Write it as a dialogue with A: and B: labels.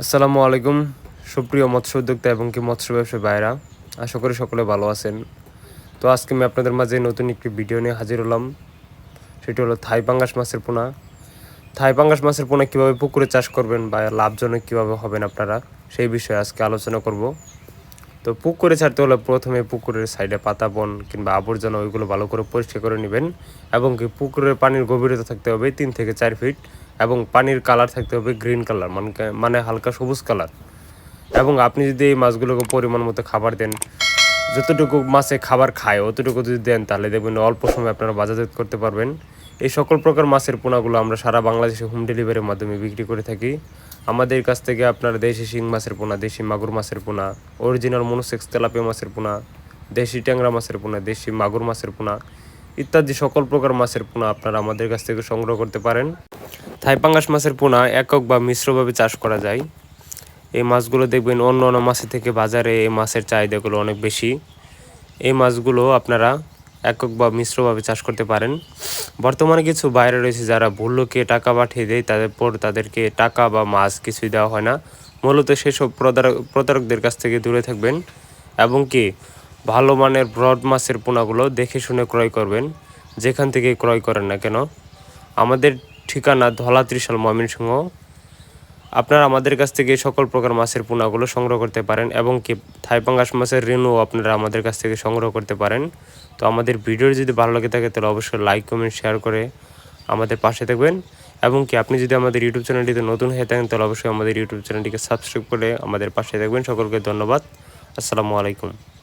A: আসসালামু আলাইকুম, সুপ্রিয় মৎস্য উদ্যোক্তা এবং কি মৎস্য ব্যবসায়ী ভাইরা আশা করি সকলে ভালো আছেন। তো আজকে আমি আপনাদের মাঝে নতুন একটি ভিডিও নিয়ে হাজির হলাম। সেটি হলো থাই পাঙ্গাস মাছের পোনা। থাই পাঙ্গাস মাছের পোনা কীভাবে পুকুরে চাষ করবেন বা লাভজনক কীভাবে হবেন আপনারা, সেই বিষয়ে আজকে আলোচনা করব। তো পুকুরে ছাড়তে হলে প্রথমে পুকুরের সাইডে পাতা, বন কিংবা আবর্জনা ওইগুলো ভালো করে পরিষ্কার করে নেবেন এবং কি পুকুরের পানির গভীরতা থাকতে হবে তিন থেকে চার ফিট এবং পানির কালার থাকতে হবে গ্রিন কালার মানে মানে হালকা সবুজ কালার। এবং আপনি যদি এই মাছগুলোকে পরিমাণ মতো খাবার দেন, যতটুকু মাছে খাবার খায় অতটুকু যদি দেন, তাহলে দেখবেন অল্প সময় আপনারা বাজারজাত করতে পারবেন। এই সকল প্রকার মাছের পোনাগুলো আমরা সারা বাংলাদেশে হোম ডেলিভারির মাধ্যমে বিক্রি করে থাকি। আমাদের কাছ থেকে আপনার দেশি শিং মাছের পোনা, দেশি মাগুর মাছের পোনা অরিজিনাল মনোসেক্স তেলাপে মাছের পোনা, দেশি ট্যাংরা মাছের পোনা, দেশি মাগুর মাছের পোনা, ইত্যাদি সকল প্রকার মাছের পোনা আপনারা আমাদের কাছ থেকে সংগ্রহ করতে পারেন। থাইপাঙ্গাস মাছের পোনা একক বা মিশ্রভাবে চাষ করা যায়। এই মাছগুলো দেখবেন অন্য অন্য মাছের থেকে বাজারে এই মাছের চাহিদাগুলো অনেক বেশি। এই মাছগুলো আপনারা একক বা মিশ্রভাবে চাষ করতে পারেন। বর্তমানে কিছু বাইরে রয়েছে যারা ভুল লোকে টাকা পাঠিয়ে দেয়, তাদের পর তাদেরকে টাকা বা মাছ কিছুই দেওয়া হয় না। মূলত সেসব প্রতারক, প্রতারকদের কাছ থেকে দূরে থাকবেন এবং কি ভালো মানের ব্রড মাছের পোনাগুলো দেখে শুনে ক্রয় করবেন, যেখান থেকে ক্রয় করেন না কেন। আমাদের ঠিকানা ধলা ত্রিশাল ময়মনসিংহ আপনারা আমাদের কাছ থেকে সকল প্রকার মাছের পোনাগুলো সংগ্রহ করতে পারেন এবং কি থাইপাঙ্গাস মাছের রেণু আপনারা আমাদের কাছ থেকে সংগ্রহ করতে পারেন। তো আমাদের ভিডিও যদি ভালো লাগে থাকে, তাহলে অবশ্যই লাইক, কমেন্ট, শেয়ার করে আমাদের পাশে থাকবেন। এবং কি আপনি যদি আমাদের ইউটিউব চ্যানেলটিতে নতুন হয়ে থাকেন, তাহলে অবশ্যই আমাদের ইউটিউব চ্যানেলটিকে সাবস্ক্রাইব করে আমাদের পাশে থাকবেন। সকলকে ধন্যবাদ। আসসালামু আলাইকুম।